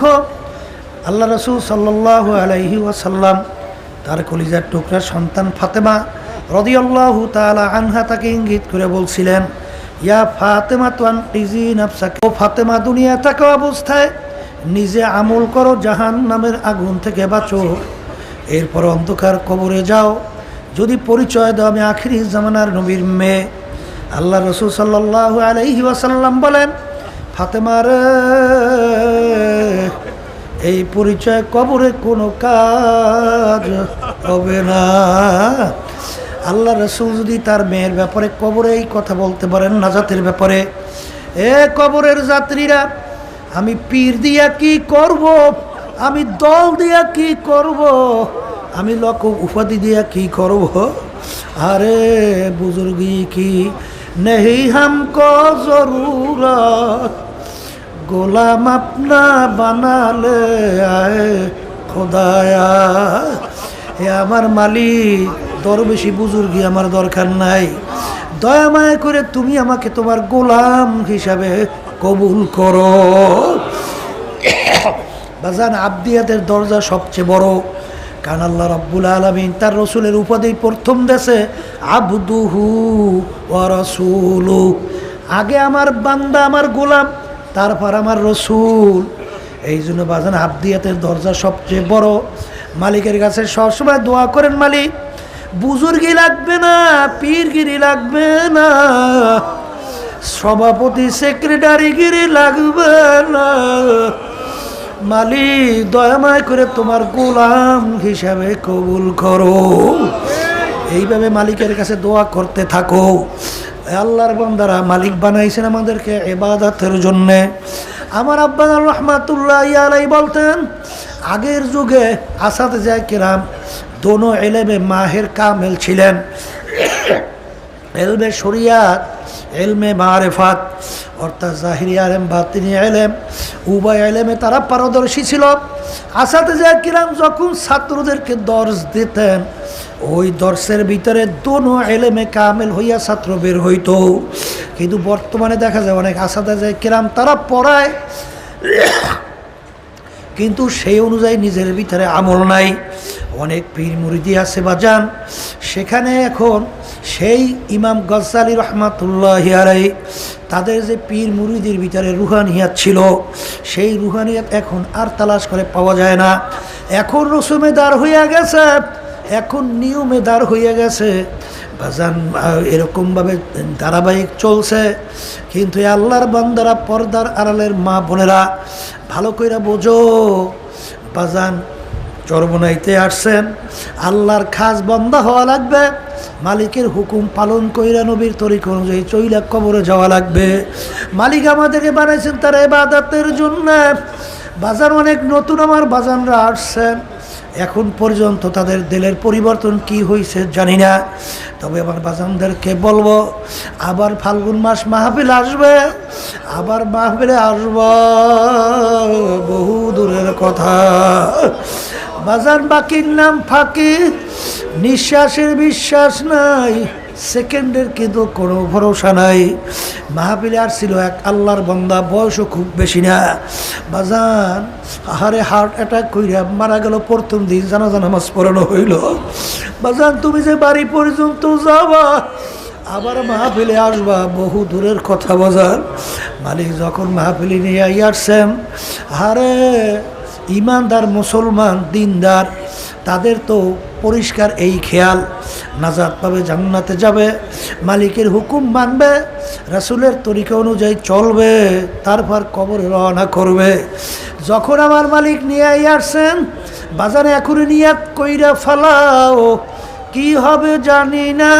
রাখো আল্লাহ রসুল সাল্লাহ আলাইহি ওয়াসাল্লাম তার কলিজার টুকরা সন্তান ফাতেমা রদিয়াল্লাহু তাআলা আনহা তাকে ইঙ্গিত করে বলছিলেন, ইয়া ফাতেমা তুয়ান টিজি নাফসাকে। ও ফাতেমা, দুনিয়া থাকা অবস্থায় নিজে আমল করো জাহান নামের আগুন থেকে বাঁচো। এরপর অন্ধকার কবরে যাও। যদি পরিচয় দাও, আমি আখিরি জামানার নবীর মেয়ে। আল্লাহ রসুল সাল্লাহ আলাইহি ওয়াসাল্লাম বলেন ফাতেমার এই পরিচয় কবরে কোনো কাজ হবে না। আল্লাহ রসুল যদি তার মেয়ের ব্যাপারে কবরে এই কথা বলতে পারেন নাজাতের ব্যাপারে, এ কবরের যাত্রীরা, আমি পীর দিয়া কি করব? আমি দল দিয়া কি করব? আমি লক উপাধি দিয়া কি করব? আরে বুজুর্গি কি নেহি হামকো জরুরত। গোলাম আপনা বানালে, আয় খোদায়া। এ আমার মালিক, দরবেশি বুজুর্গি আমার দরকার নাই। দয়া মায়া করে তুমি আমাকে তোমার গোলাম হিসাবে কবুল করো। বাজান আবদিয়াতের দরজা সবচেয়ে বড়। কারণ আল্লাহ রব্বুল আলমিন তার রসুলের উপাধি প্রথম দেশে আবদুহু রসুলু। আগে আমার বান্দা, আমার গোলাম তারপর আমার রসুল, এই জন্য বাজান আবদিয়াতের দরজা সবচেয়ে বড়। মালিকের কাছে সবসময় দোয়া করেন, মালিক, বুজুর্গি লাগবে না, পীরগিরি লাগবে না, সভাপতি, সেক্রেটারিগিরি লাগবে না। মালিক, দয়াময় করে তোমার গোলাম হিসাবে কবুল করো। এইভাবে মালিকের কাছে দোয়া করতে থাকো। আল্লাহর বান্দারা মালিক বানাইছেন আমাদেরকে এবাদাতের জন্যে। আমার আব্বান রহমাতুল্লাহ ইয়ালাই বলতেন, আগের যুগে আসাদ যায় কিরাম দোনো এলেমে মাহের কামেল ছিলেন। এলমে শরিয়াত, এলমে মারেফাত, অর্থাৎ জাহিরি আলেম, বাতিনি এলেম উভয় এলেমে তারা পারদর্শী ছিল। আসাতে যায় কিরাম যখন ছাত্রদেরকে দর্শ দিতেন ওই দর্শের ভিতরে দোনো এলেমে কামেল হইয়া ছাত্র বের হইতো। কিন্তু বর্তমানে দেখা যায় অনেক আসাদা যায় কিরাম তারা পড়ায়। কিন্তু সেই অনুযায়ী নিজের ভিতরে আমল নাই। অনেক পীর মুরিদি আছে বাজান। সেখানে এখন সেই ইমাম গজ্জালি রহমাতুল্লাহ আলাই তাদের যে পীর মুরিদির ভিতরে রুহানিয়াত ছিল, সেই রুহানিয়াত এখন আর তালাশ করে পাওয়া যায় না। এখন রসুমেদার হইয়া গেছে। এখন নিয়মেদার হইয়া গেছে। বাজান এরকমভাবে ধারাবাহিক চলছে। কিন্তু আল্লাহর বান্দারা পর্দার আড়ালের মা বোনেরা, ভালো কইরা বোঝো, বাজান, চরমনাইতে আসছেন। আল্লাহর খাস বন্ধা হওয়া লাগবে। মালিকের হুকুম পালন কইরা নবীর তরিক অনুযায়ী চইলা কবরে যাওয়া লাগবে। মালিক আমাদেরকে বানাইছেন তার এবাদাতের জন্য। বাজার অনেক নতুন আমার বাজানরা আসছেন। এখন পর্যন্ত তাদের দিলের পরিবর্তন কি হয়েছে জানি না। তবে আমার বাজানদেরকে বলব, আবার ফাল্গুন মাস মাহফিল আসবে, আবার মাহফিলে আসব। বহু দূরের কথা। বাজার বাকির নাম ফাঁকি, নিঃশ্বাসের বিশ্বাস নাই। সেকেন্ডের কিন্তু কোনো ভরসা নাই। মাহফিলে আর ছিল এক আল্লাহর বন্দা, বয়সও খুব বেশি না। বাজান আহারে হার্ট অ্যাটাক কইরা মারা গেল, প্রথম দিন জানাজা নামাজ পড়ানো হইল। বাজান, তুমি যে বাড়ি পর্যন্ত যাবা, আবার মাহফিলে আসবা, বহু দূরের কথা বাজার মালিক যখন মাহফিলে নিয়ে আসছেন আরে ইমানদার মুসলমান, দিনদার, তাদের তো পরিষ্কার এই খেয়াল। নাজাত পাবে, জান্নাতে যাবে, মালিকের হুকুম মানবে, রাসুলের তরিকা অনুযায়ী চলবে, তারপর কবরে রওনা করবে। যখন আমার মালিক নিয়ে আসছেন, বাজারে এখনই নিয়াত কইরা ফালাও, কি হবে জানি না,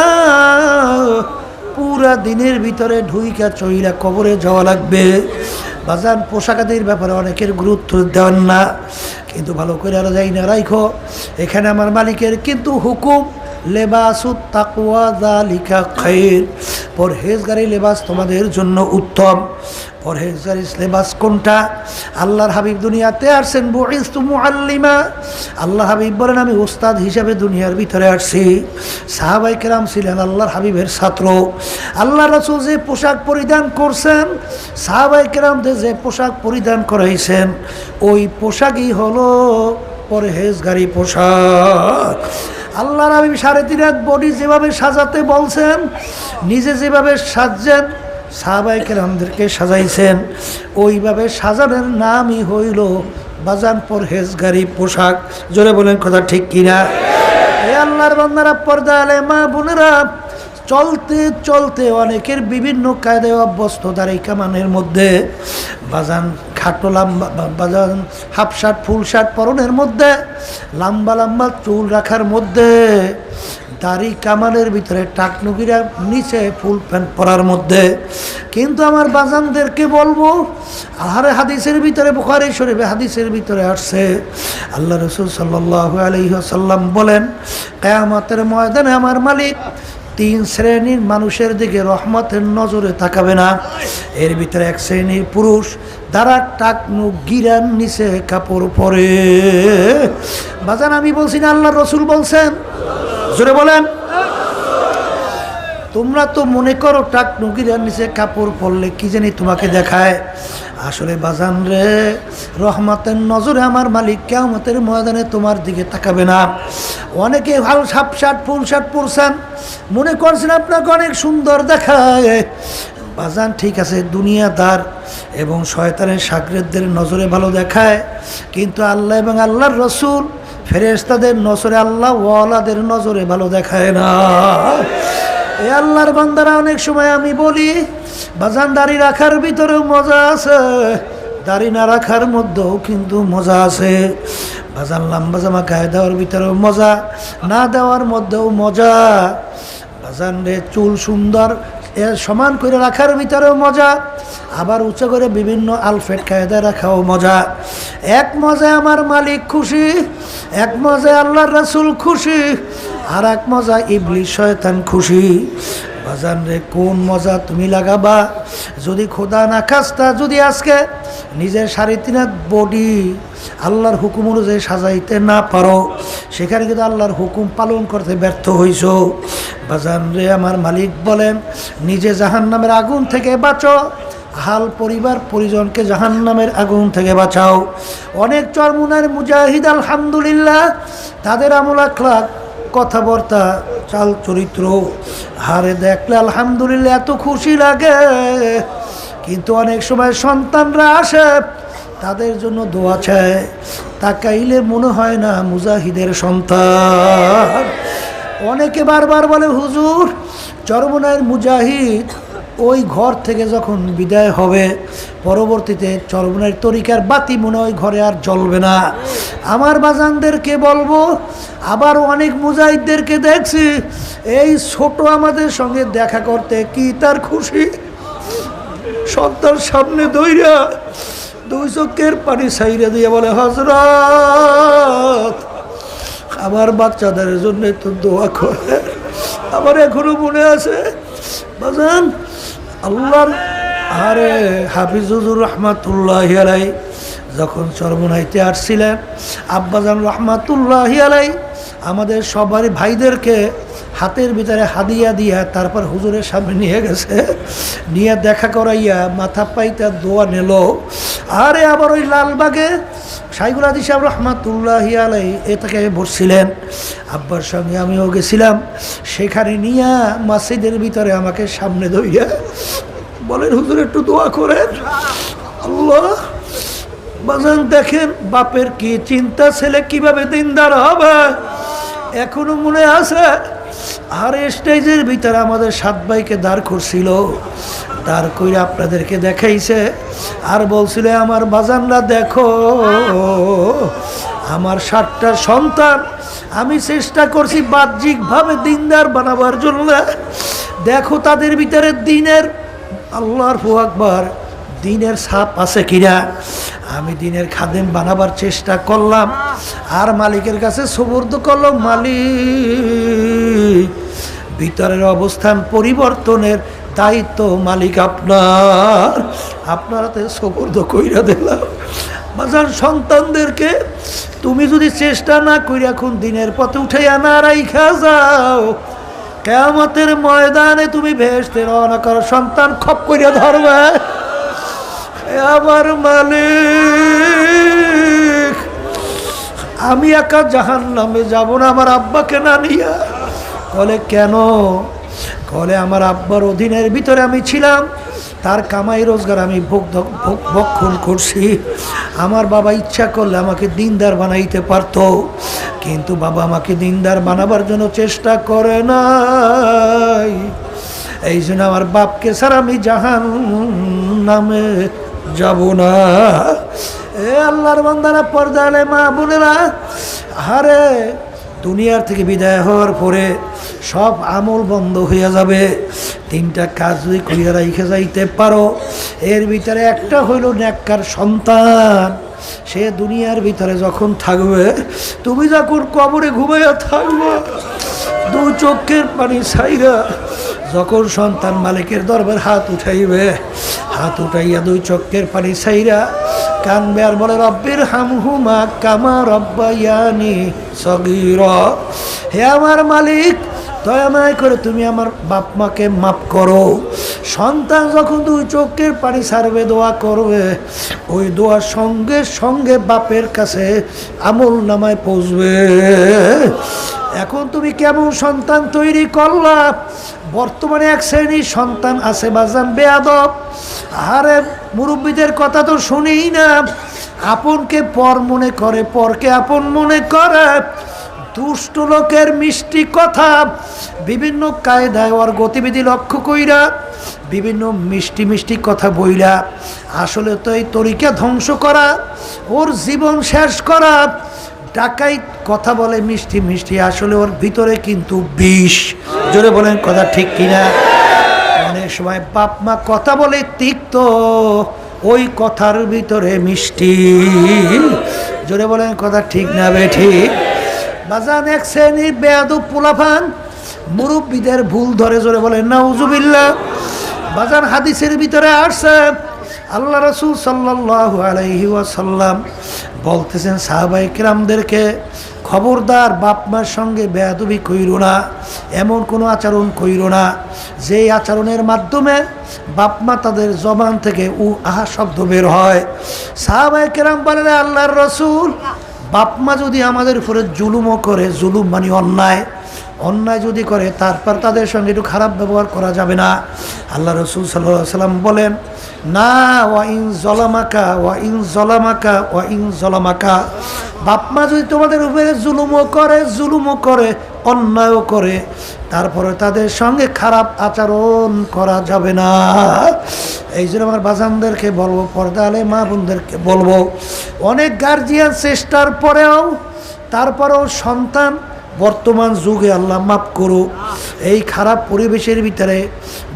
পুরা দিনের ভিতরে ঢুইকা চইরা কবরে যাওয়া লাগবে। বাজান পোশাকাদির ব্যাপারে অনেকের গুরুত্ব দেন না, কিন্তু ভালো করে আর যাই না, রাইখো। এখানে আমার মালিকের কিন্তু হুকুম পরহেজগারি লেবাস তোমাদের জন্য উত্তম। পরহেজগারি লেবাস কোনটা? আল্লাহর হাবিব দুনিয়াতে আসছেন মুআল্লিমা। আল্লাহ হাবিব বলেন, আমি ওস্তাদ হিসাবে দুনিয়ার ভিতরে আসছি। সাহাবাই কেরাম ছিলেন আল্লাহর হাবিবের ছাত্র। আল্লাহ রসুল যে পোশাক পরিধান করছেন সাহাবাই কেরামদের যে পোশাক পরিধান করাইছেন, ওই পোশাকই হলো পরহেজগারি পোশাক। আল্লাহ হাবিব সাড়ে তিন হাত বডি যেভাবে সাজাতে বলছেন, নিজে যেভাবে সাজছেন সাহাবাই কেরামদেরকে সাজাইছেন, ওইভাবে সাজানোর নামই হইল বাজান পরহেজগারি পোশাক। জোরে বলেন কথা ঠিক কিনা? এ আল্লাহর বান্দারা পর্দা আলে মা বোনেরা, চলতে চলতে অনেকের বিভিন্ন কায়দায় অভ্যস্ত দাঁড়াই কামানের মধ্যে বাজান খাটো লাম্বা হাফ শার্ট, ফুল শার্ট পরনের মধ্যে, লম্বা লম্বা চুল রাখার মধ্যে, দাড়ি কামানের ভিতরে টাকনুকিরা নিচে ফুল প্যান্ট পরার মধ্যে। কিন্তু আমার বাজানদেরকে বলব, আহারে হাদিসের ভিতরে, বুখারি শরীফে হাদিসের ভিতরে আসছে, আল্লাহ রসুল সাল্লাহ আলহিহাসাল্লাম বলেন, কেয়ামতের ময়দানে আমার মালিক তিন শ্রেণির মানুষের দিকে রহমতের নজরে তাকাবে না। এর ভিতরে এক শ্রেণির পুরুষ দ্বারা টাকনু গিরান নিচে কাপড় পরে। বাজান, আমি বলছি না আল্লাহ রসুল বলছেন। জোরে বলেন। তোমরা তো মনে করো টাক নগিরার নিচে কাপড় পরলে কি জানি তোমাকে দেখায়? আসলে বাজান রে, রহমতের নজরে আমার মালিক কেমতের ময়দানে তোমার দিকে তাকাবে না। অনেকে ভালো সাপ শার্ট ফুল শার্ট পরছেন। মনে করছেন আপনাকে অনেক সুন্দর দেখায়। বাজান, ঠিক আছে, দুনিয়াদার এবং শয়তানের সাগরেদদের নজরে ভালো দেখায়। কিন্তু আল্লাহ এবং আল্লাহর রসুল ফেরেস্তাদের নজরে, আল্লাহ ওয়ালাদের নজরে ভালো দেখায় না। এ আল্লাহর বান্দারা অনেক সময় আমি বলি, বাজান দাড়ি রাখার ভিতরেও মজা আছে, দাড়ি না রাখার মধ্যেও কিন্তু মজা আছে। বাজান লাম্বা জামা গায়ে দেওয়ার ভিতরেও মজা, না দেওয়ার মধ্যেও মজা। বাজান রে চুল সুন্দর, এ সমান করে রাখার ভিতরেও মজা, আবার উঁচু করে বিভিন্ন আলফেট কায়দা রাখাও মজা। এক মজায় আমার মালিক খুশি, এক মজায় আল্লাহর রাসুল খুশি আর এক মজা ইবলি শয়তান খুশি। বাজান রে, কোন মজা তুমি লাগাবা? যদি খোদা না খাস্তা, যদি আজকে নিজের সাড়ে তিন বডি আল্লাহর হুকুম অনুযায়ী সাজাইতে না পারো, সেখানে কিন্তু আল্লাহর হুকুম পালন করতে ব্যর্থ হইছ। বাজান রে, আমার মালিক বলেন, নিজে জাহান নামের আগুন থেকে বাঁচো, হাল পরিবার পরিজনকে জাহান নামের আগুন থেকে বাঁচাও। অনেক চরমুনার মুজাহিদ, আলহামদুলিল্লাহ, তাদের আমল আখলাক কথাবার্তা, চাল চরিত্র, হারে দেখলে আলহামদুলিল্লাহ এত খুশি লাগে। কিন্তু অনেক সময় সন্তানরা আসে, তাদের জন্য দোয়া চায়। তাকাইলে মনে হয় না মুজাহিদের সন্তান। অনেকে বারবার বলে, হুজুর, চরমনায়ের মুজাহিদ ওই ঘর থেকে যখন বিদায় হবে, পরবর্তীতে চরমনের তরিকার বাতি মনে হয় ঘরে আর জ্বলবে না। আমার বাজানদেরকে বলব, আবার অনেক মুজাহিদদেরকে দেখছি, এই ছোট আমাদের সঙ্গে দেখা করতে কি তার খুশি? সন্তান সামনে দইরা দুই চোখের পানি সাইরে দিয়ে বলে হজরত আমার বাচ্চাদের জন্য তো দোয়া করে। আমার এখনও মনে আছে, বাজান আল্লাহর আরে হাফিজুর রহমাতুল্লাহ আলাই যখন চরমনাইতে আসছিলেন, আব্বাজান রহমাতুল্লাহ আলাই আমাদের সবারই ভাইদেরকে হাতের ভিতরে হাদিয়া দিয়া তারপর হুজুরের সামনে নিয়ে গেছে, নিয়ে দেখা করাইয়া মাথা পাইতা দোয়া নিল। আরে আবার ওই লালবাগে সাইগুল আদি রহমাতুল্লাহ আলাই এ তাকে বসছিলেন। আব্বার সঙ্গে আমিও গেছিলাম। সেখানে নিয়ে মাসিদের ভিতরে আমাকে সামনে ধরিয়া বলেন, হুজুর, একটু দোয়া করেন। আল্লাহ, বাজান দেখেন, বাপের কি চিন্তা, ছেলে কীভাবে দিনদার হবে? এখনও মনে আছে? আর স্টেজের ভিতরে আমাদের সাত ভাইকে দাঁড় করছিল। দাঁড় করে আপনাদেরকে দেখাইছে। আর বলছিল, আমার বাজানরা দেখো, আমার সাতটা সন্তান, আমি চেষ্টা করছি বাহ্যিকভাবে দিনদার বানাবার জন্য। দেখো তাদের ভিতরে দিনের, আল্লাহর ফু আকবার, দিনের সাপ আছে কিনা? আমি দিনের খাদেম বানাবার চেষ্টা করলাম। আর মালিকের কাছে সুবর্দ করলাম মালিক, ভিতরের অবস্থান পরিবর্তনের দায়িত্ব মালিক আপনার। আপনার হাতে সুবর্দ কইরা দিলাম। বাজার সন্তানদেরকে তুমি যদি চেষ্টা না করি এখন দিনের পথে উঠে আনা রাইখা যাও, কেয়ামতের ময়দানে তুমি ভেসতে রওনা করো। সন্তান খপ করিয়া ধরবে। আমার মালিক, আমি একা জাহান নামে যাব না, আমার আব্বাকে না নিয়া। কলে কেন? কলে আমার আব্বার অধীনের ভিতরে আমি ছিলাম। তার কামাই রোজগার আমি ভোগ ভক্ষণ করছি। আমার বাবা ইচ্ছা করলে আমাকে দিনদার বানাইতে পারতো, কিন্তু বাবা আমাকে দিনদার বানাবার জন্য চেষ্টা করে নাই। এই জন্য আমার বাপকে স্যার আমি জাহান নামে যাব না। এ আল্লাহর বান্দারা পর্দালে মা বোনেরা, হারে দুনিয়ার থেকে বিদায় হওয়ার পরে সব আমল বন্ধ হয়ে যাবে। তিনটা কাজ যদি করিয়া রাইখে যাইতে পারো, এর ভিতরে একটা হইল ন্যাক্কার সন্তান। সে দুনিয়ার ভিতরে যখন থাকবে, তুমি যখন কবরে ঘুমাইয়া থাকবে, দু চোখের পানি ছাইরা যখন সন্তান মালিকের দরবার হাত উঠাইবে, হাত উঠাইয়া দুই চোখের পানি ছাইরা কানবে আর বলে, রব্বির হামহুমা কামা রব্বায়ানি সগির। হে আমার মালিক দয়াময় করে তুমি আমার বাপ মাকে মাফ করো। সন্তান যখন দুই চোখের পানি সারবে, দোয়া করবে, ওই দোয়ার সঙ্গে সঙ্গে বাপের কাছে আমল নামায় পৌঁছবে। এখন তুমি কেমন সন্তান তৈরি করলা? বর্তমানে এক শ্রেণির সন্তান আছে, বাজান বেয়াদব। আরে মুরব্বীদের কথা তো শুনেই না। আপনকে পর মনে করে, পরকে আপন মনে করে। দুষ্ট লোকের মিষ্টি কথা। বিভিন্ন কায়দায় ওর গতিবিধি লক্ষ্য কইরা, বিভিন্ন মিষ্টি মিষ্টি কথা বইরা আসলে তো এই তরিকা ধ্বংস করা, ওর জীবন শেষ করা। ডাকাই কথা বলে মিষ্টি মিষ্টি, আসলে ওর ভিতরে কিন্তু বিষ। জোরে বলেন, কথা ঠিক কিনা? অনেক সময় বাপ মা কথা বলে তিক্ত, ওই কথার ভিতরে মিষ্টি। জোরে বলেন, কথা ঠিক না বে ঠিক? বাজান এক শ্রেণির বেয়াদু পোলাফান মুরব্বীদের ভুল ধরে জোরে বলেন না উজুবিল্লা বাজান হাদিসের ভিতরে আসছে, আল্লাহ রসুল সাল্লাহ ওয়াসাল্লাম বলতেছেন সাহাবাই কিরামদেরকে খবরদার বাপ মার সঙ্গে বেয়াদবি কইরো না, এমন কোনো আচরণ কইরো না। যেই আচরণের মাধ্যমে বাপ মা তাদের জবান থেকে উ আহা শব্দ বের হয়। সাহাবাই কিরাম বলেন আল্লাহর রসুল বাপ মা যদি আমাদের উপরে জুলুমও করে জুলুম মানে অন্যায় অন্যায় যদি করে, তারপর তাদের সঙ্গে একটু খারাপ ব্যবহার করা যাবে না। আল্লাহ রসুল সাল্লাম বলেন, না, ওয়া ইন জলামাকা ওয়া ইন জলামাকা ওয়া ইন জলামাকা বাপ মা যদি তোমাদের উপরে জুলুমও করে জুলুমও করে, অন্যায়ও করে, তারপরে তাদের সঙ্গে খারাপ আচরণ করা যাবে না। এই জন্য আমার বাজানদেরকে বলব পর্দা আলে মা বোনদেরকে বলব, অনেক গার্জিয়ান চেষ্টার পরেও, তারপরেও সন্তান বর্তমান যুগে আল্লাহ মাফ করুক। এই খারাপ পরিবেশের ভিতরে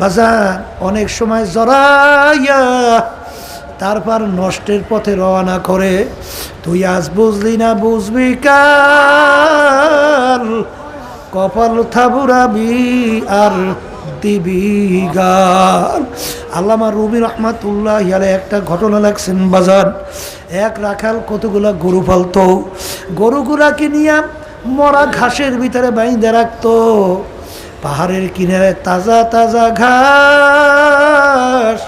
বাজার অনেক সময় জড়াইয়া তারপর নষ্টের পথে রওনা করে। তুই আজ বুঝলি না বুঝবি কাল কপাল থাবুরাবি আর দিবি গান আল্লামা রুবি রহমাতুল্লাহ ইয়ালে একটা ঘটনা লাগছেন বাজার এক রাখাল কতগুলা গরু পালতো? গরুগুলাকে নিয়ে মরা ঘাসের ভিতরে বাইঁধে রাখতো। পাহাড়ের কিনারে তাজা তাজা ঘাস।